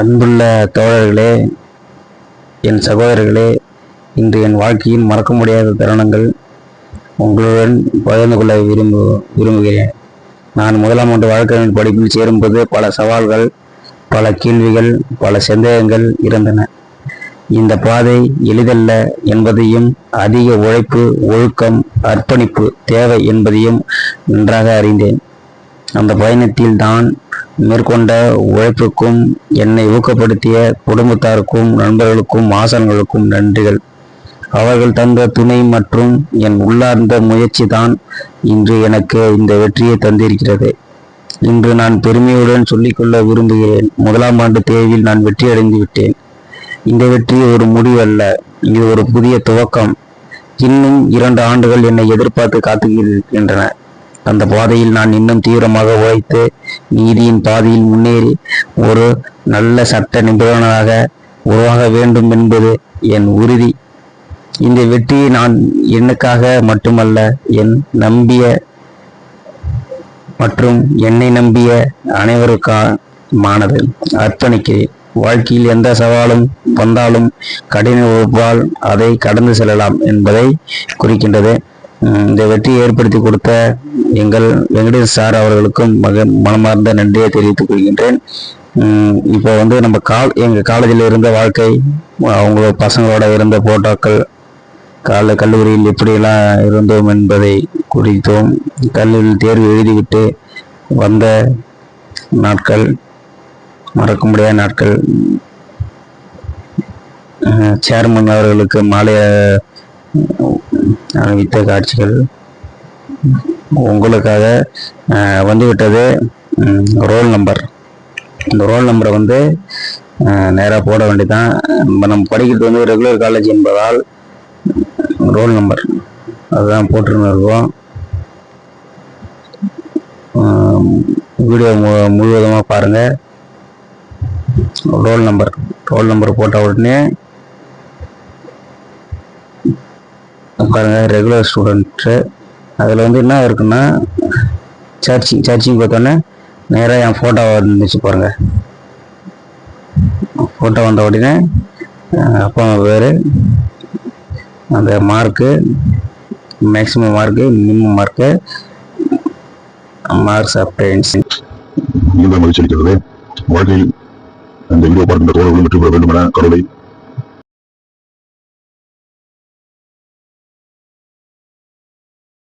அன்புள்ள தோழர்களே என் சகோதரர்களே இன்று என் வாழ்க்கையின் மறக்க முடியாத தருணங்கள் உங்களுடன் பகிர்ந்து கொள்ள விரும்பு விரும்புகிறேன். நான் முதலாம் ஆண்டு வாழ்க்கையின் படிப்பில் சேரும்போது பல சவால்கள் பல கேள்விகள் பல சந்தேகங்கள் இருந்தன. இந்த பாதை எளிதல்ல என்பதையும் அதிக உழைப்பு ஒழுக்கம் அர்ப்பணிப்பு தேவை என்பதையும் நன்றாக அறிந்தேன். அந்த பயணத்தில் தான் மேற்கொண்ட உழைப்புக்கும் என்னை ஊக்கப்படுத்திய குடும்பத்தாருக்கும் நண்பர்களுக்கும் ஆசான்களுக்கும் நன்றிகள். அவர்கள் தந்த துணை மற்றும் என் உள்ளார்ந்த முயற்சி தான் இன்று எனக்கு இந்த வெற்றியை தந்திருக்கிறது. இன்று நான் பெருமையுடன் சொல்லிக்கொள்ள விரும்புகிறேன். முதலாம் ஆண்டு தேர்வில் நான் வெற்றி அடைந்து விட்டேன். இந்த வெற்றி ஒரு முடிவு அல்ல இது ஒரு புதிய துவக்கம். இன்னும் இரண்டு ஆண்டுகள் என்னை எதிர்பார்த்து காத்துக்கின்றன அந்த பாதையில் நான் இன்னும் தீவிரமாக உழைத்து நீதியின் பாதையில் முன்னேறி ஒரு நல்ல சட்ட நிபுணராக உருவாக வேண்டும் என்பது என் உறுதி. இந்த வெற்றியை நான் எனக்காக மட்டுமல்ல என் நம்பிய மற்றும் என்னை நம்பிய அனைவருக்கானது அர்ப்பணிக்கிறேன். வாழ்க்கையில் எந்த சவாலும் வந்தாலும் கடின உழைப்பால் அதை கடந்து செல்லலாம் என்பதை குறிக்கின்றது. இந்த வெற்றியை ஏற்படுத்தி கொடுத்த எங்கள் வெங்கடேஷ் சார் அவர்களுக்கும் மக மனமார்ந்த நன்றியை தெரிவித்துக் கொள்கின்றேன். இப்போ வந்து நம்ம கால் எங்கள் காலேஜில் இருந்த வாழ்க்கை அவங்க பசங்களோட இருந்த போட்டோக்கள் கால கல்லூரியில் எப்படியெல்லாம் இருந்தோம் என்பதை குறித்தோம். கல்லூரியில் தேர்வு எழுதிவிட்டு வந்த நாட்கள் மறக்க முடியாத நாட்கள் சேர்மன் அவர்களுக்கு மாலை அனுபவித்த காட்சிகள் உங்களுக்காக வந்துவிட்டது ரோல் நம்பர். இந்த ரோல் நம்பரை வந்து நேராக போட வேண்டியதான் நம்ம நம்ம படிக்கிறது வந்து ரெகுலர் காலேஜ் என்பதால் ரோல் நம்பர். அதுதான் போட்டுருந்துருக்கோம் வீடியோ மு முழுவதுமாக பாருங்கள் ரோல் நம்பர். ரோல் நம்பர் போட்ட உடனே பாருங்க ரெகுலர் ஸ்டூடெண்ட்டு அதில் வந்து என்ன இருக்குன்னா சர்ச்சிங் சர்ச்சிங் பார்த்தோன்னே நேராக என் ஃபோட்டோ வந்துச்சு பாருங்க. ஃபோட்டோ வந்த உடனே அப்பா அம்மா பேர் அந்த mark maximum mark minimum mark marks obtains மிகுந்த மகிழ்ச்சி அளிக்கிறது வாழ்க்கையில் அந்த வீடியோ பார்க்கின்ற தோழர்களும் வெற்றி பெற வேண்டும் என கடவுளை